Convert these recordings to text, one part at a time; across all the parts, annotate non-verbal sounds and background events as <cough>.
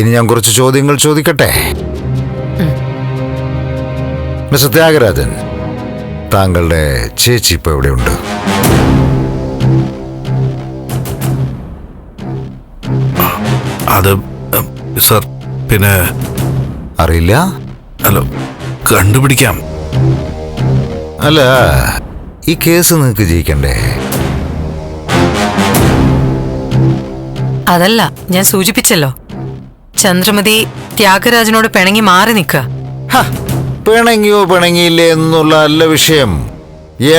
ഇനി ഞാൻ കുറച്ച് ചോദ്യങ്ങൾ ചോദിക്കട്ടെ? മിസ്റ്റർ ത്യാഗരാജൻ താങ്കളുടെ ചേച്ചി ഇപ്പൊ എവിടെയുണ്ട്? അത് സർ പിന്നെ അറിയില്ല? ഹലോ കണ്ടുപിടിക്കാം. അല്ല ഈ കേസ് നിങ്ങൾക്ക് ജയിക്കണ്ടേ? അതല്ല ഞാൻ സൂചിപ്പിച്ചല്ലോ. ചന്ദ്രമതി ത്യാഗരാജനോട് പിണങ്ങി മാറി നിൽക്കുക പിണങ്ങിയോ പിണങ്ങിയില്ലേ എന്നുള്ള അല്ല വിഷയം.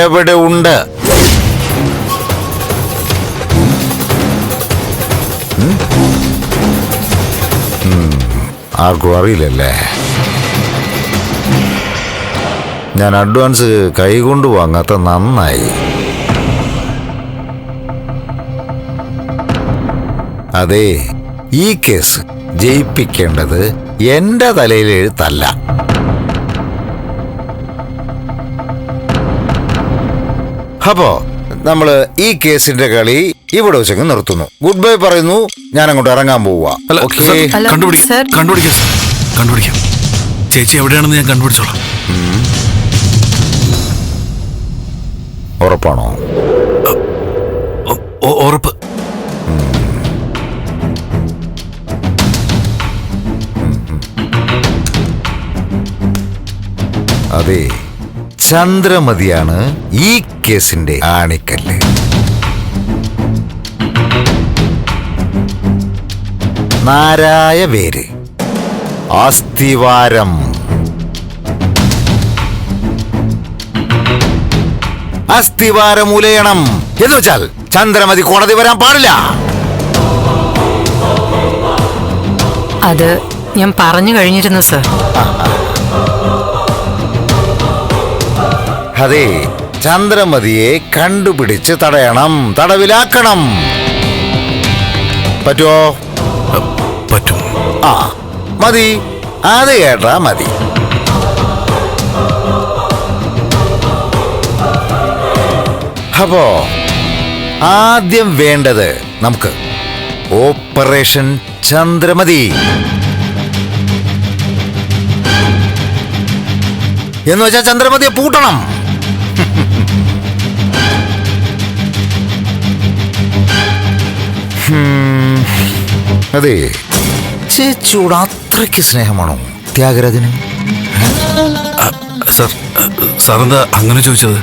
എവിടെ ഉണ്ട്? ആർക്കും അറിയില്ലല്ലേ? ഞാൻ അഡ്വാൻസ് കൈകൊണ്ട് വാങ്ങാത്ത നന്നായി. അതെ ഈ കേസ് ജയിപ്പിക്കേണ്ടത് എന്റെ തലയിൽ എഴുത്തല്ല. അപ്പോ നമ്മൾ ഈ കേസിന്റെ കളി ഇവിടെ വെച്ചങ്ങ് നിർത്തുന്നു. ഗുഡ് ബൈ പറയുന്നു ഞാൻ അങ്ങോട്ട് ഇറങ്ങാൻ പോവുക കണ്ടുപിടിക്കാം സർ. കണ്ടുപിടിക്കാം ചേച്ചി എവിടെയാണെന്ന് ഞാൻ കണ്ടുപിടിച്ചോളാം. ഉറപ്പാണോ? ഉറപ്പ്. അതെ ചന്ദ്രമതിയാണ് ഈ കേസിന്റെ ആണിക്കല്ല്. നാരായ വേര് അസ്ഥിവാരം. അസ്ഥിവാരം ഉലയണം. എന്ന് വെച്ചാൽ ചന്ദ്രമതി കോടതി വരാൻ പാടില്ല. അത് ഞാൻ പറഞ്ഞു കഴിഞ്ഞിരുന്നു സർ. അതെ ചന്ദ്രമതിയെ കണ്ടുപിടിച്ച് തടയണം തടവിലാക്കണം. പറ്റുമോ പറ്റും. ആ മതി. അത് കേട്ടാ മതി. അപ്പോ ആദ്യം വേണ്ടത് നമുക്ക് ഓപ്പറേഷൻ ചന്ദ്രമതി. എന്ന് വെച്ചാൽ ചന്ദ്രമതിയെ പൂട്ടണം. അതെ. ചേച്ചിയോട് അത്രയ്ക്ക് സ്നേഹമാണോ ത്യാഗരാജന്? സാറെന്താ സാർ അങ്ങനെ ചോദിച്ചത്?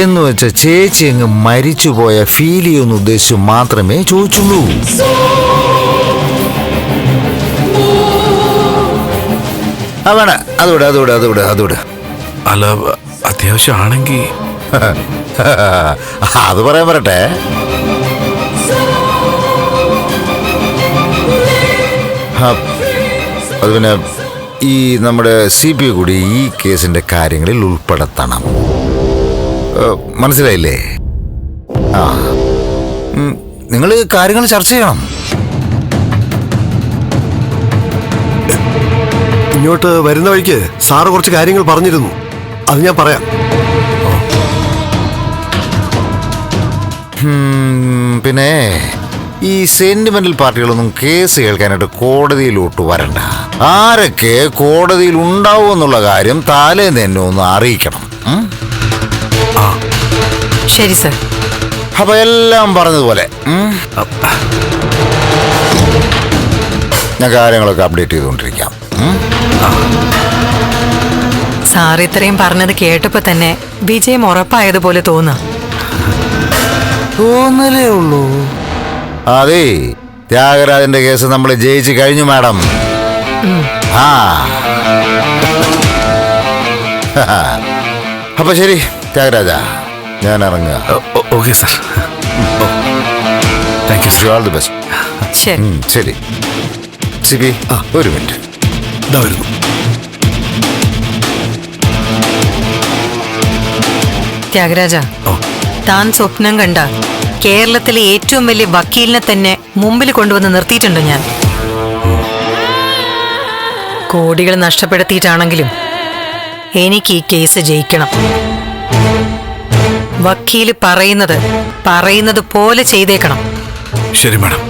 എന്ന് വെച്ച ചേച്ചി അങ്ങ് മരിച്ചുപോയ ഫീൽ ചെയ്യുന്ന ഉദ്ദേശിച്ചു മാത്രമേ ചോദിച്ചുള്ളൂ. ആ വേണ അതുവിടെ അതുവിടെ അതുവിടെ അതുവിടെ. അല്ല അത്യാവശ്യമാണെങ്കിൽ അത് പറയാൻ പറട്ടെ അത് പിന്നെ ഈ നമ്മുടെ സി പി കൂടി ഈ കേസിന്റെ കാര്യങ്ങളിൽ ഉൾപ്പെടുത്തണം. മനസ്സിലായില്ലേ? ആ. നിങ്ങൾ കാര്യങ്ങൾ ചർച്ച ചെയ്യണം. ഇങ്ങോട്ട് വരുന്ന വഴിക്ക് സാറ് കുറച്ച് കാര്യങ്ങൾ പറഞ്ഞിരുന്നു. അത് ഞാൻ പറയാം. പിന്നെ ഈ സെന്റിമെന്റൽ പാർട്ടികളൊന്നും കേസ് കേൾക്കാനായിട്ട് കോടതിയിലോട്ട് വരണ്ട. ആരൊക്കെ കോടതിയിൽ ഉണ്ടാവും എന്നുള്ള കാര്യം താലേന്ന് തന്നെ ഒന്ന് അറിയിക്കണം? ശരി സർ. അപ്പൊ എല്ലാം പറഞ്ഞതുപോലെ ഞാൻ കാര്യങ്ങളൊക്കെ അപ്ഡേറ്റ് ചെയ്തുകൊണ്ടിരിക്കാം? സാർ ഇത്രയും പറഞ്ഞത് കേട്ടപ്പോ തന്നെ വിജയം ഉറപ്പായതുപോലെ തോന്നുന്നു തോന്നലേ ഉള്ളൂ. അതെ ത്യാഗരാജന്റെ കേസ് നമ്മൾ ജയിച്ചു കഴിഞ്ഞു മാഡം. ആ. <laughs> അപ്പൊ ശരി ത്യാഗരാജ ഞാൻ ഇറങ്ങുക. Okay sir. Thank you sir the best ശരി. ശരി. സിബി ഒരു മിനിറ്റ്. ഇതാ വരുന്നു. ത്യാഗരാജ താൻ സ്വപ്നം കണ്ട കേരളത്തിലെ ഏറ്റവും വലിയ വക്കീലിനെ തന്നെ മുമ്പിൽ കൊണ്ടുവന്ന് നിർത്തിയിട്ടുണ്ട് ഞാൻ? കോടികൾ നഷ്ടപ്പെടുത്തിയിട്ടാണെങ്കിലും എനിക്ക് ഈ കേസ് ജയിക്കണം. വക്കീൽ പറയുന്നത് പറയുന്നത് പോലെ ചെയ്തേക്കണം. ശരി മാഡം.